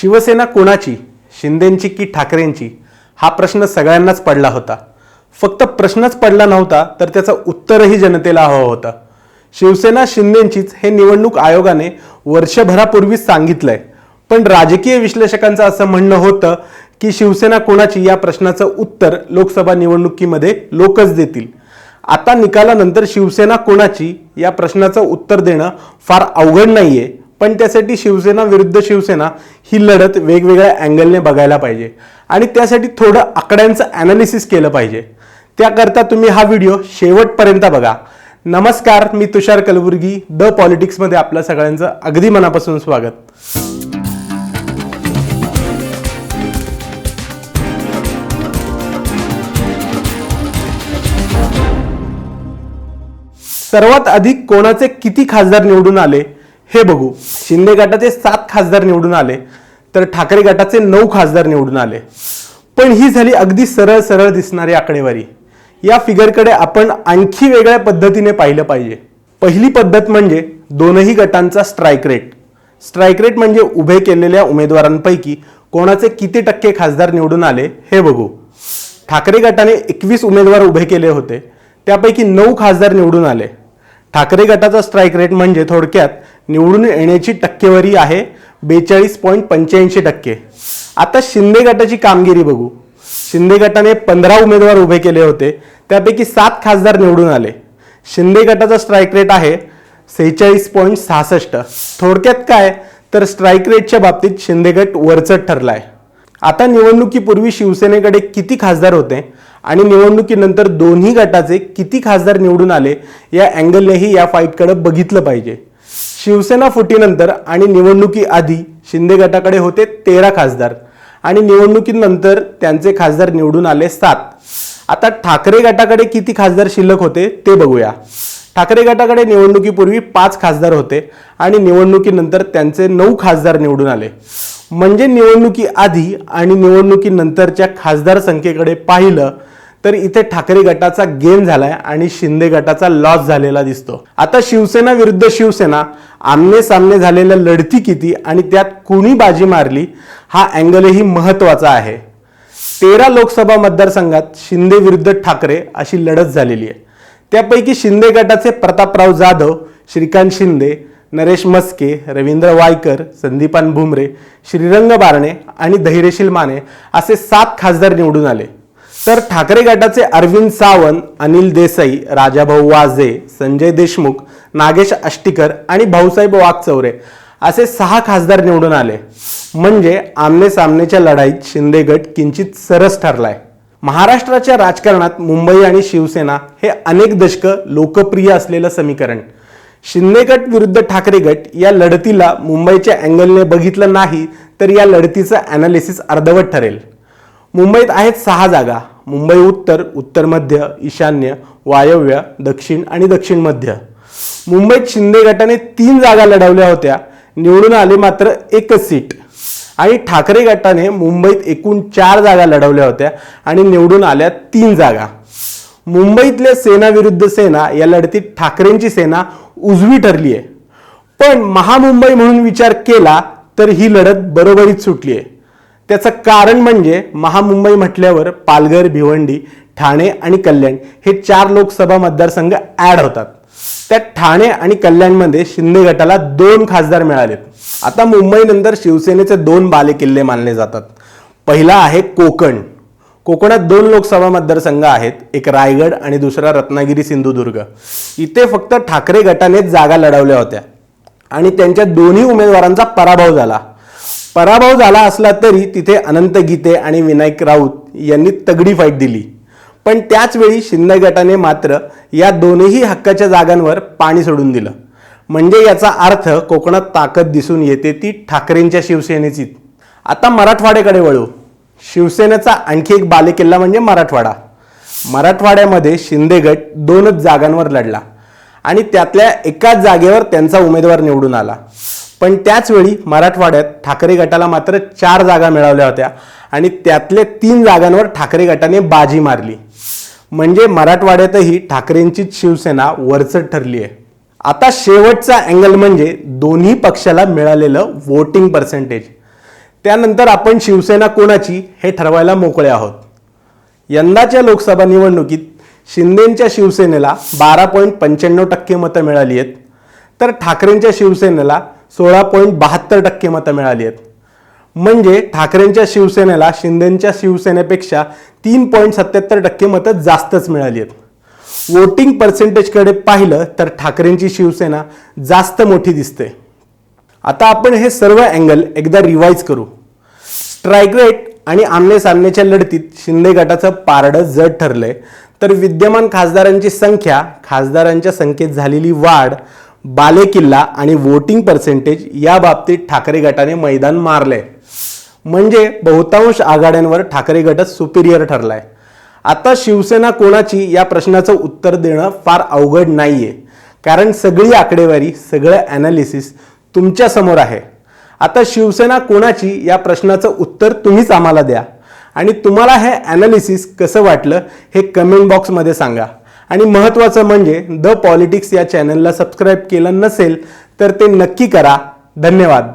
शिवसेना कोणाची? शिंदेंची की ठाकरेंची? हा प्रश्न सगळ्यांनाच पडला होता. फक्त प्रश्नच पडला नव्हता तर त्याचं उत्तरही जनतेला हवं होतं. शिवसेना शिंदेंचीच हे निवडणूक आयोगाने वर्षभरापूर्वीच सांगितलंय. पण राजकीय विश्लेषकांचं असं म्हणणं होतं की शिवसेना कोणाची या प्रश्नाचं उत्तर लोकसभा निवडणुकीमध्ये लोकच देतील. आता निकालानंतर शिवसेना कोणाची या प्रश्नाचं उत्तर देणं फार अवघड नाहीये. पण त्यासाठी शिवसेना विरुद्ध शिवसेना ही लढत वेगवेगळ्या अँगलने बघायला पाहिजे. आणि त्यासाठी थोडं आकड्यांचं ॲनालिसिस केलं पाहिजे. त्याकरता तुम्ही हा व्हिडिओ शेवटपर्यंत बघा. नमस्कार मी तुषार कलबुर्गी द पॉलिटिक्समध्ये आपलं सगळ्यांचं अगदी मनापासून स्वागत. सर्वात अधिक कोणाचे किती खासदार निवडून आले? हे बघू. शिंदे गटाचे सात खासदार निवडून आले तर ठाकरे गटाचे नऊ खासदार निवडून आले. पण ही झाली अगदी सरळ सरळ दिसणारी आकडेवारी. या फिगरकडे आपण आणखी वेगळ्या पद्धतीने पाहिलं पाहिजे. पहिली पद्धत म्हणजे दोनही गटांचा स्ट्राईक रेट स्ट्राईक रेट म्हणजे उभे केलेल्या उमेदवारांपैकी कोणाचे किती टक्के खासदार निवडून आले हे बघू. ठाकरे गटाने एकवीस उमेदवार उभे केले होते त्यापैकी नऊ खासदार निवडून आले. ठाकरे गटाचा स्ट्राईक रेट म्हणजे थोडक्यात निवडून येण्याची टक्केवारी आहे बेचाळीस पॉईंट पंच्याऐंशी टक्के. आता शिंदे गटाची कामगिरी बघू. शिंदे गटाने पंधरा उमेदवार उभे केले होते. त्यापैकी सात खासदार निवडून आले. शिंदे गटाचा स्ट्राईक रेट आहे सेहेचाळीस पॉईंट सहासष्ट. थोडक्यात काय? तर स्ट्राईक रेटच्या बाबतीत शिंदे गट वरचट ठरलाय. आता निवडणुकीपूर्वी शिवसेनेकडे किती खासदार होते आणि निवडणुकीनंतर दोन्ही गटाचे किती खासदार निवडून आले या अँगलनेही या फाईटकडे बघितलं पाहिजे. शिवसेना फुटीनंतर आणि निवडणुकीआधी शिंदे गटाकडे होते तेरा खासदार. आणि निवडणुकीनंतर त्यांचे खासदार निवडून आले सात. आता ठाकरे गटाकडे किती खासदार शिल्लक होते ते बघूया. ठाकरे गटाकडे निवडणुकीपूर्वी पाच खासदार होते आणि निवडणुकीनंतर त्यांचे नऊ खासदार निवडून आले. म्हणजे निवडणुकी आधी आणि निवडणुकीनंतरच्या खासदार संख्येकडे पाहिलं तर इथे ठाकरे गटाचा गेन झालाय आणि शिंदे गटाचा लॉस झालेला दिसतो. आता शिवसेना विरुद्ध शिवसेना आमने सामने झालेल्या लढती किती आणि त्यात कुणी बाजी मारली हा अँगलही महत्त्वाचा आहे. तेरा लोकसभा मतदारसंघात शिंदे विरुद्ध ठाकरे अशी लढत झालेली आहे. त्यापैकी शिंदे गटाचे प्रतापराव जाधव श्रीकांत शिंदे नरेश मस्के रवींद्र वायकर संदीपान भुमरे श्रीरंग बारणे आणि धैर्यशील माने असे सात खासदार निवडून आले. तर ठाकरे गटाचे अरविंद सावंत अनिल देसाई राजाभाऊ वाजे संजय देशमुख नागेश आष्टीकर आणि भाऊसाहेब वाघचौरे असे सहा खासदार निवडून आले. म्हणजे आमने सामनेच्या लढाईत शिंदे गट किंचित सरस ठरलाय. महाराष्ट्राच्या राजकारणात मुंबई आणि शिवसेना हे अनेक दशकं लोकप्रिय असलेलं समीकरण. शिंदे गट विरुद्ध ठाकरे गट या लढतीला मुंबईच्या अँगलने बघितलं नाही तर या लढतीचं अनालिसिस अर्धवट ठरेल. मुंबईत आहेत सहा जागा. मुंबई उत्तर उत्तर मध्य ईशान्य वायव्य दक्षिण आणि दक्षिण मध्य. मुंबईत शिंदे गटाने तीन जागा लढवल्या होत्या. निवडून आले मात्र एकच सीट. आणि ठाकरे गटाने मुंबईत एकूण चार जागा लढवल्या होत्या आणि निवडून आल्या तीन जागा. मुंबईतल्या सेना विरुद्ध सेना या लढतीत ठाकरेंची सेना उजवी ठरली आहे पण महामुंबई म्हणून विचार केला तर ही लढत बरोबरीत सुटली आहे त्याचं कारण म्हणजे महामुंबई म्हटल्यावर पालघर भिवंडी ठाणे आणि कल्याण हे चार लोकसभा मतदारसंघ ॲड होतात. त्यात ठाणे आणि कल्याणमध्ये शिंदे गटाला दोन खासदार मिळालेत. आता मुंबईनंतर शिवसेनेचे दोन बालेकिल्ले मानले जातात. पहिला आहे कोकण. कोकणात दोन लोकसभा मतदारसंघ आहेत एक रायगड आणि दुसरा रत्नागिरी सिंधुदुर्ग. इथे फक्त ठाकरे गटानेच जागा लढवल्या होत्या. आणि त्यांच्या दोन्ही उमेदवारांचा पराभव झाला. पराभव झाला असला तरी तिथे अनंत गीते आणि विनायक राऊत यांनी तगडी फाईट दिली. पण त्याचवेळी शिंदे गटाने मात्र या दोनही हक्काच्या जागांवर पाणी सोडून दिलं. म्हणजे याचा अर्थ कोकणात ताकद दिसून येते ती ठाकरेंच्या शिवसेनेची आता मराठवाड्याकडे वळू. शिवसेनेचा आणखी एक बालेकिल्ला म्हणजे मराठवाडा. मराठवाड्यामध्ये शिंदे गट दोनच जागांवर लढला आणि त्यातल्या एकाच जागेवर त्यांचा उमेदवार निवडून आला. पण त्याचवेळी मराठवाड्यात ठाकरे गटाला मात्र चार जागा मिळवल्या होत्या आणि त्यातले तीन जागांवर ठाकरे गटाने बाजी मारली. म्हणजे मराठवाड्यातही ठाकरेंचीच शिवसेना वरचढ ठरली आहे. आता शेवटचा अँगल म्हणजे दोन्ही पक्षाला मिळालेलं वोटिंग पर्सेंटेज त्यानंतर आपण शिवसेना कोणाची हे ठरवायला मोकळे आहोत. यंदाच्या लोकसभा निवडणुकीत शिंदेंच्या शिवसेनेला बारा पॉईंट पंच्याण्णव टक्के मतं मिळाली आहेत. तर ठाकरेंच्या शिवसेनेला सोळा पॉईंट बहात्तर टक्के मतं मिळाली आहेत. म्हणजे ठाकरेंच्या शिवसेनेला शिंदेंच्या शिवसेनेपेक्षा तीन पॉईंट सत्याहत्तर टक्के मतं जास्तच मिळाली आहेत. वोटिंग पर्सेंटेजकडे पाहिलं तर ठाकरेंची शिवसेना जास्त मोठी दिसते. आता आपण हे सर्व अँगल एकदा रिवाईज करू. स्ट्राईक रेट आणि आमने सामनेच्या लढतीत शिंदे गटाचं पारडं जड ठरलंय. तर विद्यमान खासदारांची संख्या खासदारांच्या संख्येत झालेली वाढ बालेकिल्ला आणि वोटिंग पर्सेंटेज या बाबतीत ठाकरे गटाने मैदान मारले. म्हणजे बहुतांश आघाड्यांवर ठाकरे गटच सुपिरियर ठरलाय. आता शिवसेना कोणाची या प्रश्नाचं उत्तर देणं फार अवघड नाही आहे कारण सगळी आकडेवारी सगळं ॲनालिसिस तुमच्यासमोर आहे. आता शिवसेना कोणाची या प्रश्नाचं उत्तर तुम्हीच आम्हाला द्या. आणि तुम्हाला हे ॲनालिसिस कसं वाटलं हे कमेंट बॉक्समध्ये सांगा. आणि महत्त्वाचं म्हणजे द पॉलिटिक्स या चॅनलला सबस्क्राईब केलं नसेल तर ते नक्की करा. धन्यवाद.